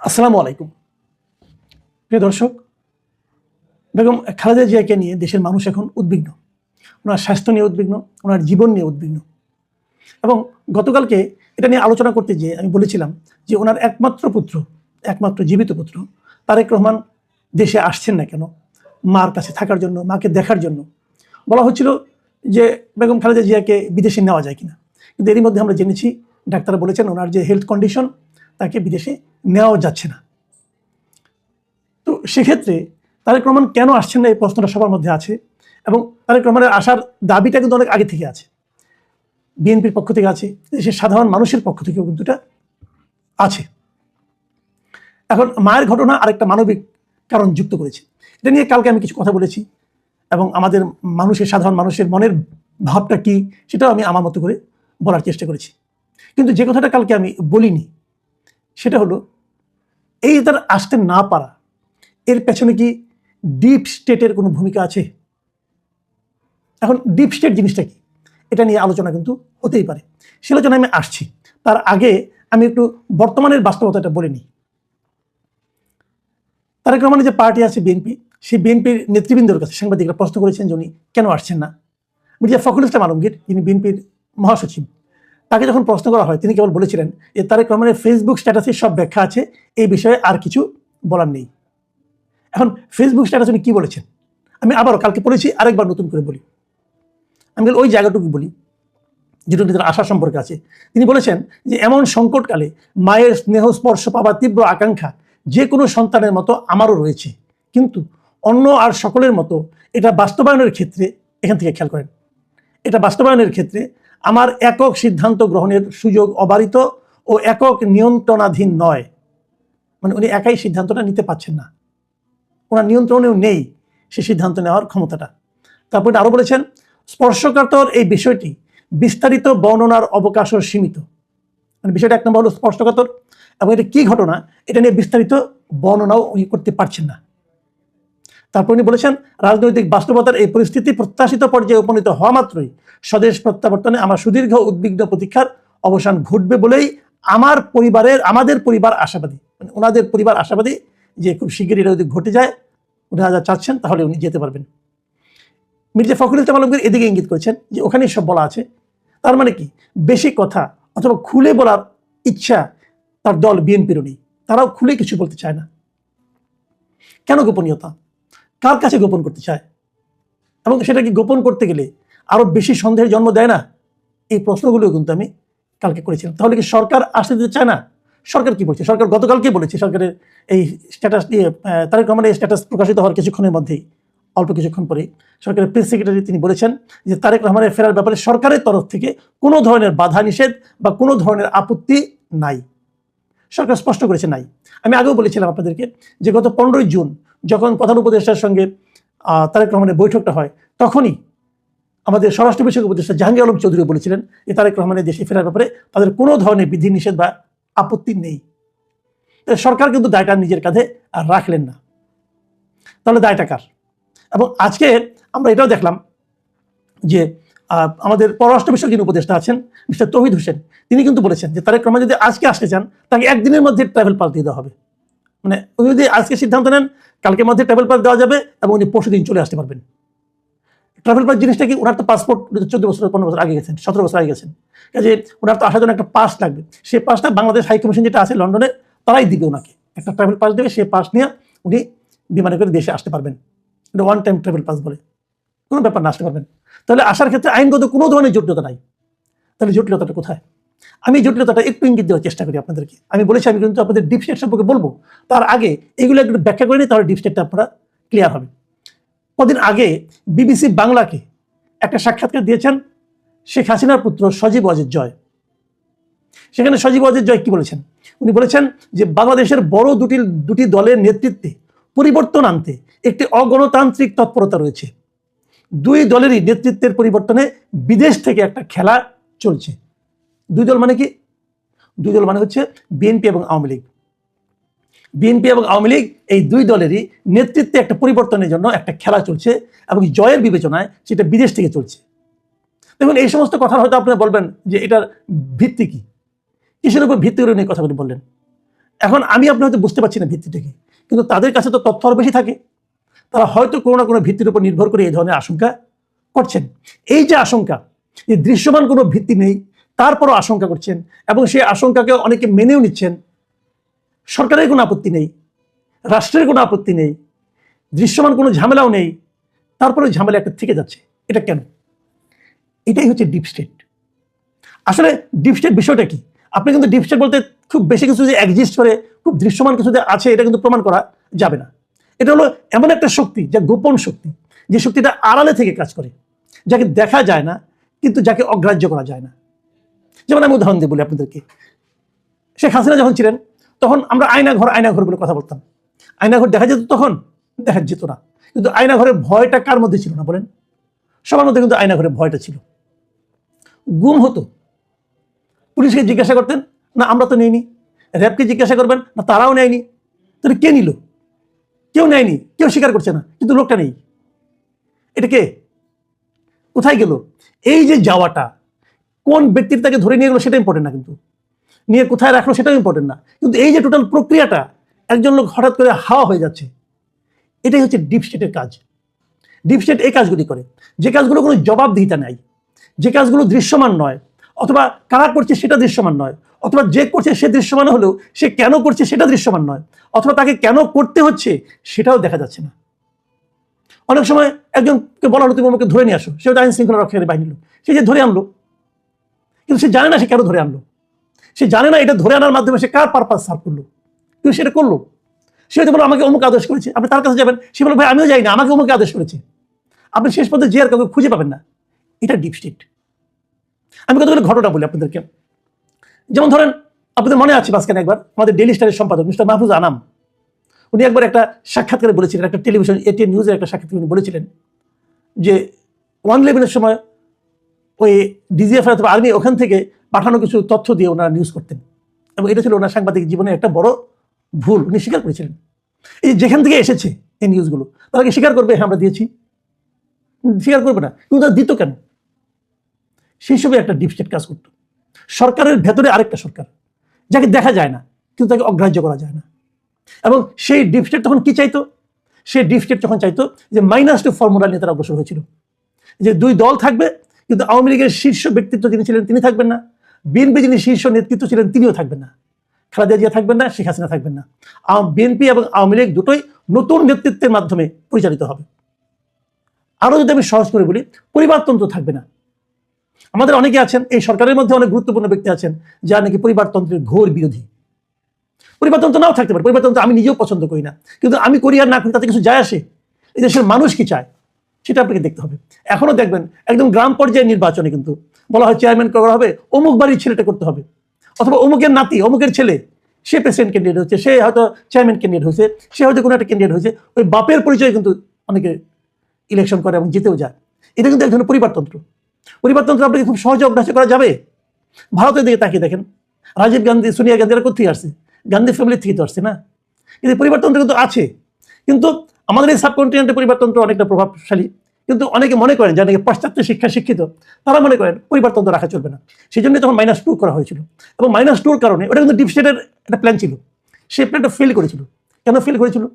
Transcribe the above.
আসসালামু আলাইকুম। প্রিয় দর্শক, বেগম খালেদা জিয়াকে নিয়ে দেশের মানুষ এখন উদ্বিগ্ন। ওনার স্বাস্থ্য নিয়ে উদ্বিগ্ন, ওনার জীবন নিয়ে উদ্বিগ্ন। এবং গতকালকে এটা নিয়ে আলোচনা করতে গিয়ে আমি বলেছিলাম যে ওনার একমাত্র পুত্র, একমাত্র জীবিত পুত্র তারেক রহমান দেশে আসছেন না কেন? মার কাছে থাকার জন্য, মাকে দেখার জন্য। বলা হচ্ছিল যে বেগম খালেদা জিয়াকে বিদেশে নেওয়া যায় কিনা। কিন্তু এরই মধ্যে আমরা জেনেছি, ডাক্তার বলেছেন ওনার যে হেলথ কন্ডিশন তাকে বিদেশে নেওয়াও যাচ্ছে না। তো সেক্ষেত্রে তারেক রহমান কেন আসছেন না এই প্রশ্নটা সবার মধ্যে আছে এবং তারেক রহমানের আসার দাবিটা কিন্তু অনেক আগে থেকে আছে। বিএনপির পক্ষ থেকে আছে, দেশের সাধারণ মানুষের পক্ষ থেকেও কিন্তু এটা আছে। এখন মায়ের ঘটনা আরেকটা মানবিক কারণ যুক্ত করেছে। এটা নিয়ে কালকে আমি কিছু কথা বলেছি এবং আমাদের মানুষের, সাধারণ মানুষের মনের ভাবটা কি সেটাও আমি আমার মতো করে বলার চেষ্টা করেছি। কিন্তু যে কথাটা কালকে আমি বলিনি, সেটা হলো এই তার আসতে না পারা, এর পেছনে কি ডিপ স্টেটের কোনো ভূমিকা আছে? এখন ডিপ স্টেট জিনিসটা কি? এটা নিয়ে আলোচনা কিন্তু হতেই পারে। সে আলোচনায় আমি আসছি। তার আগে আমি একটু বর্তমানের বাস্তবতাটা বলে নিই। তারেক রহমানের যে পার্টি আছে বিএনপি, সেই বিএনপির নেতৃবৃন্দর কাছে সাংবাদিকরা প্রশ্ন করেছেন যে উনি কেন আসছেন না? মির্জা ফখরুল ইসলাম আলমগীর, যিনি বিএনপির মহাসচিব তাকে যখন প্রশ্ন করা হয়, তিনি কেবল বলেছিলেন যে তারেক রহমানের ফেসবুক স্ট্যাটাসে সব ব্যাখ্যা আছে, এই বিষয়ে আর কিছু বলার নেই। এখন ফেসবুক স্ট্যাটাস উনি কী বলেছেন? আমি আবারও কালকে পড়েছি, আরেকবার নতুন করে বলি। আমি ওই জায়গাটুকু বলি যেটা তার আশা সম্পর্কে আছে। তিনি বলেছেন যে, এমন সংকটকালে মায়ের স্নেহ স্পর্শ পাবার তীব্র আকাঙ্ক্ষা যে কোনো সন্তানের মতো আমারও রয়েছে। কিন্তু অন্য আর সকলের মতো এটা বাস্তবায়নের ক্ষেত্রে, এখান থেকে খেয়াল করেন, এটা বাস্তবায়নের ক্ষেত্রে আমার একক সিদ্ধান্ত গ্রহণের সুযোগ অবারিত ও একক নিয়ন্ত্রণাধীন নয়। মানে উনি একাই সিদ্ধান্তটা নিতে পারছেন না। ওনার নিয়ন্ত্রণেও নেই সে সিদ্ধান্ত নেওয়ার ক্ষমতাটা। তারপর আরও বলেছেন, স্পর্শকাতর এই বিষয়টি বিস্তারিত বর্ণনার অবকাশও সীমিত। মানে বিষয়টা এক নম্বর হলো স্পর্শকাতর এবং এটা কী ঘটনা এটা নিয়ে বিস্তারিত বর্ণনাও উনি করতে পারছেন না। তারপর উনি বলেছেন, রাজনৈতিক বাস্তবতার এই পরিস্থিতি প্রত্যাশিত পর্যায়ে উপনীত হওয়া মাত্রই স্বদেশ প্রত্যাবর্তনে আমার সুদীর্ঘ উদ্বিগ্ন প্রতীক্ষার অবসান ঘটবে বলেই আমার পরিবারের, আমাদের পরিবার আশাবাদী। মানে ওনাদের পরিবার আশাবাদী যে খুব শিগগিরই এটা যদি ঘটে যায় ওনারা যা চাচ্ছেন তাহলে উনি যেতে পারবেন। মির্জা ফখরুল ইসলাম আলমগীর এদিকে ইঙ্গিত করেছেন যে ওখানেই সব বলা আছে। তার মানে কি? বেশি কথা অথবা খুলে বলার ইচ্ছা তার দল বিএনপিরও নেই। তারাও খুলে কিছু বলতে চায় না। কেন গোপনীয়তা? কার কাছে গোপন করতে চায়? এবং সেটা কি গোপন করতে গেলে আরও বেশি সন্দেহের জন্ম দেয় না? এই প্রশ্নগুলো কিন্তু আমি কালকে করেছিলাম। তাহলে কি সরকার আসতে দিতে চায় না? সরকার কি বলছে? সরকার গতকালকে বলেছে সরকারের এই স্ট্যাটাস দিয়ে তারেক রহমানের স্ট্যাটাস প্রকাশিত হওয়ার কিছুক্ষণের মধ্যেই, অল্প কিছুক্ষণ পরে সরকারের প্রেস সেক্রেটারি তিনি বলেছেন যে তারেক রহমানের ফেরার ব্যাপারে সরকারের তরফ থেকে কোনো ধরনের বাধা নিষেধ বা কোনো ধরনের আপত্তি নাই। সরকার স্পষ্ট করেছে নাই। আমি আগেও বলেছিলাম আপনাদেরকে যে গত পনেরোই জুন যখন প্রধান উপদেষ্টার সঙ্গে তারেক রহমানের বৈঠকটা হয়, তখনই আমাদের স্বরাষ্ট্র বিষয়ক উপদেষ্টা জাহাঙ্গীর আলম চৌধুরী বলেছিলেন যে তারেক রহমানের দেশে ফেরার ব্যাপারে তাদের কোনো ধরনের বিধি নিষেধ বা আপত্তি নেই। সরকার কিন্তু দায়টা নিজের কাঁধে আর রাখলেন না। তাহলে দায়টা কার? এবং আজকে আমরা এটাও দেখলাম যে আমাদের পররাষ্ট্র বিষয়ক যিনি উপদেষ্টা আছেন, মিস্টার তহিদ হোসেন, তিনি কিন্তু বলেছেন যে তারেক রহমান যদি আজকে আসতে চান, তাকে একদিনের মধ্যে ট্রাভেল পাস দিয়ে দেওয়া হবে। মানে উনি যদি আজকে সিদ্ধান্ত নেন কালকের মধ্যে ট্রাভেল পাস দেওয়া যাবে এবং উনি পরশু দিন চলে আসতে পারবেন। ট্রাভেল পাস জিনিসটা কি? ওনার তো পাসপোর্ট চোদ্দ বছর, পনেরো বছর আগে গেছেন, সতেরো বছর আগে গেছেন। কাজে ওনার তো আসার জন্য একটা পাস লাগবে। সেই পাসটা বাংলাদেশ হাই কমিশন যেটা আছে লন্ডনে তারাই দিবে ওনাকে। একটা ট্রাভেল পাস দেবে সেই পাস নিয়ে উনি বিমানে করে দেশে আসতে পারবেন। এটা ওয়ান টাইম ট্রাভেল পাস বলে। কোনো ব্যাপার না, আসতে পারবেন। তাহলে আসার ক্ষেত্রে আইনগত কোনো ধরনের জটিলতা নাই। তাহলে জটিলতাটা কোথায়? আমি জটিলতাটা একটু ইঙ্গিত দেওয়ার চেষ্টা করি আপনাদেরকে। আমি বলেছি, আমি কিন্তু আপনাদের ডিপ সম্পর্কে বলব। তার আগে এগুলো একটু ব্যাখ্যা করে নিই, তাহলে ডিপ আপনারা ক্লিয়ার হবে। কদিন আগে বিবিসি বাংলাকে একটা সাক্ষাৎকার দিয়েছেন শেখ হাসিনার পুত্র সজীব অজিত জয়। সেখানে সজীব অজিত জয় কি বলেছেন? উনি বলেছেন যে বাংলাদেশের বড় দুটি দুটি দলের নেতৃত্বে পরিবর্তন আনতে একটি অগণতান্ত্রিক তৎপরতা রয়েছে। দুই দলেরই নেতৃত্বের পরিবর্তনে বিদেশ থেকে একটা খেলা চলছে। দুই দল মানে কি? দুই দল মানে হচ্ছে বিএনপি এবং আওয়ামী লীগ। বিএনপি এবং আওয়ামী লীগ এই দুই দলেরই নেতৃত্বে একটা পরিবর্তনের জন্য একটা খেলা চলছে এবং জয়ের বিবেচনায় সেটা বিদেশ থেকে চলছে। দেখুন, এই সমস্ত কথা হয়তো আপনারা বলবেন যে এটার ভিত্তি কি? কিসের উপর ভিত্তি করে উনি কথাগুলি বললেন? এখন আমি আপনি হয়তো বুঝতে পারছি না ভিত্তিটা কি, কিন্তু তাদের কাছে তো তথ্য বেশি থাকে। তারা হয়তো কোনো না কোনো ভিত্তির উপর নির্ভর করে এই ধরনের আশঙ্কা করছেন। এই যে আশঙ্কা যে দৃশ্যমান কোনো ভিত্তি নেই, তারপরও আশঙ্কা করছেন এবং সেই আশঙ্কাকে অনেকে মেনেও নিচ্ছেন। সরকারের কোনো আপত্তি নেই, রাষ্ট্রের কোনো আপত্তি নেই, দৃশ্যমান কোনো ঝামেলাও নেই, তারপরে ঝামেলা একটা থেকে যাচ্ছে। এটা কেন? এটাই হচ্ছে ডিপ স্টেট আসলে ডিপ স্টেট বিষয়টা কি? আপনি কিন্তু ডিপ স্টেট বলতে খুব বেশি কিছু যে এক্সিস্ট করে, খুব দৃশ্যমান কিছু যে আছে, এটা কিন্তু প্রমাণ করা যাবে না। এটা হলো এমন একটা শক্তি, যা গোপন শক্তি, যে শক্তিটা আড়ালে থেকে কাজ করে, যাকে দেখা যায় না, কিন্তু যাকে অগ্রাহ্য করা যায় না। যেমন আমি উদাহরণ দিয়ে বলি আপনাদেরকে। শেখ হাসিনা যখন ছিলেন তখন আমরা আয়না ঘর আয়না ঘর বলে কথা বলতাম। আয়না ঘর দেখা যেত তখন? দেখা যেত না। কিন্তু আয়না ঘরের ভয়টা কার মধ্যে ছিল না বলেন? সবার মধ্যে কিন্তু আয়না ঘরের ভয়টা ছিল। গুম হতো। পুলিশকে জিজ্ঞাসা করতেন, না, আমরা তো নেইনি। র্যাবকে জিজ্ঞাসা করবেন, না, তারাও নেয়নি। তাহলে কে নিল? কেউ নেয়নি, কেউ স্বীকার করছে না, কিন্তু লোকটা নেই। এটা কে? কোথায় গেল? এই যে যাওয়াটা, কোন ব্যক্তির তাকে ধরে নিয়ে গেলো সেটা ইম্পর্টেন্ট না কিন্তু। নিয়ে কোথায় রাখল সেটাও ইম্পর্টেন্ট না। কিন্তু এই যে টোটাল প্রক্রিয়াটা, একজন লোক হঠাৎ করে হাওয়া হয়ে যাচ্ছে, এটাই হচ্ছে ডিপ স্টেটের কাজ। ডিপ স্টেট এই কাজগুলি করে। যে কাজগুলো কোনো জবাবদিহিতা নেই, যে কাজগুলো দৃশ্যমান নয়, অথবা কারা করছে সেটা দৃশ্যমান নয়, অথবা যে করছে সে দৃশ্যমান হলেও, সে কেন করছে সেটা দৃশ্যমান নয়, অথবা তাকে কেন করতে হচ্ছে সেটাও দেখা যাচ্ছে না। অনেক সময় একজনকে বলা হলো, তুমি আমাকে ধরে নিয়ে আসো। সে হয়তো আইন শৃঙ্খলা রক্ষাকারী বাহিনী সে যে ধরে আনলো, কিন্তু সে জানে না সে কেন ধরে আনলো। সে জানে না এটা ধরে আনার মাধ্যমে সে কার পারপাস সার্ভ করল? কিন্তু সেটা করল? সে হয়তো বলো, আমাকে অমুক আদেশ করেছে। আপনি তার কাছে যাবেন, সে বলো, ভাই, আমিও যাই না, আমাকে অমুক আদেশ করেছে। আপনি শেষ পর্যন্ত যে আর কাউকে খুঁজে পাবেন না। এটা ডিপ স্টেট আমি কতগুলো ঘটনা বলি আপনাদেরকে। যেমন ধরেন, আপনাদের মনে আছে মাঝখানে একবার আমাদের ডেলি স্টারের সম্পাদক মিস্টার মাহফুজ আনাম। উনি একবার একটা সাক্ষাৎকারে বলেছিলেন, একটা টেলিভিশন এটিএন নিউজের একটা সাক্ষাৎকার উনি বলেছিলেন যে ওয়ান লেভেলের সময় ওই ডিজিএফ অথবা আর্মি ওখান থেকে পাঠানো কিছু তথ্য দিয়ে ওনারা নিউজ করতেন। এবং এটা ছিল ওনার সাংবাদিক জীবনের একটা বড় ভুল। উনি স্বীকার করেছিলেন। এই যেখান থেকে এসেছে এই নিউজগুলো তারা কি স্বীকার করবে? হ্যাঁ আমরা দিয়েছি। স্বীকার করবে না। কিন্তু তারা দিত কেন? সেই সবে একটা ডিপ স্টেট কাজ করতো। সরকারের ভেতরে আরেকটা সরকার, যাকে দেখা যায় না, কিন্তু তাকে অগ্রাহ্য করা যায় না। এবং সেই ডিপ স্টেট তখন কি চাইতো? সেই ডিপ স্টেট তখন চাইতো যে মাইনাস টু ফর্মুলা নিয়ে তারা অগ্রসর হয়েছিল। যে দুই দল থাকবে, কিন্তু আওয়ামী লীগের শীর্ষ ব্যক্তিত্ব যিনি ছিলেন, তিনি থাকবেন না। বিএনপি যিনি শীর্ষ নেতৃত্ব ছিলেন, তিনিও থাকবেন না। খালেদা জিয়া থাকবেন না, শেখ হাসিনা থাকবেন না। বিএনপি এবং আওয়ামী লীগ দুটোই নতুন নেতৃত্বের মাধ্যমে পরিচালিত হবে। আরও যদি আমি সহজ করে বলি, পরিবারতন্ত্র থাকবে না। আমাদের অনেকে আছেন, এই সরকারের মধ্যে অনেক গুরুত্বপূর্ণ ব্যক্তি আছেন, যারা নাকি পরিবারতন্ত্রের ঘোর বিরোধী। পরিবারতন্ত্র নাও থাকতে পারে, পরিবারতন্ত্র আমি নিজেও পছন্দ করি না। কিন্তু আমি করি আর না করি, তাতে কিছু যায় আসে? এই দেশের মানুষ কি চায়? সেটা আপনাকে দেখতে হবে। এখনও দেখবেন, একদম গ্রাম পর্যায়ে নির্বাচনে কিন্তু বলা হয় চেয়ারম্যান করা হবে, অমুক বাড়ির ছেলেটা করতে হবে। অথবা অমুকের নাতি, অমুকের ছেলে, সে প্রেসিডেন্ট ক্যান্ডিডেট হচ্ছে, সে হয়তো চেয়ারম্যান ক্যান্ডিডেট হয়েছে, সে হয়তো কোনো একটা ক্যান্ডিডেট হয়েছে, ওই বাপের পরিচয় কিন্তু অনেকে ইলেকশন করে এবং জিতেও যায়। এটা কিন্তু এক ধরনের পরিবারতন্ত্র। পরিবারতন্ত্র আপনাকে খুব সহজে অভ্যাস করা যাবে। ভারতের দিকে তাকিয়ে দেখেন, রাজীব গান্ধী, সোনিয়া গান্ধী এরা কোথেকে আসছে? গান্ধী ফ্যামিলি থেকে তো আসছে না। কিন্তু পরিবারতন্ত্র কিন্তু আছে। কিন্তু আমাদের এই সাবকন্টিনেন্টের পরিবারতন্ত্র অনেকটা প্রভাবশালী। কিন্তু অনেকে মনে করেন যারা নাকি পাশ্চাত্য শিক্ষা শিক্ষিত, তারা মনে করেন পরিবর্তন তো রাখা চলবে না। সেই জন্য তখন মাইনাস টু করা হয়েছিল। এবং মাইনাস টুর কারণে ওটা কিন্তু ডিপ স্টেটের একটা প্ল্যান ছিল। সেই প্ল্যানটা ফেল করেছিল। কেন ফেল করেছিল?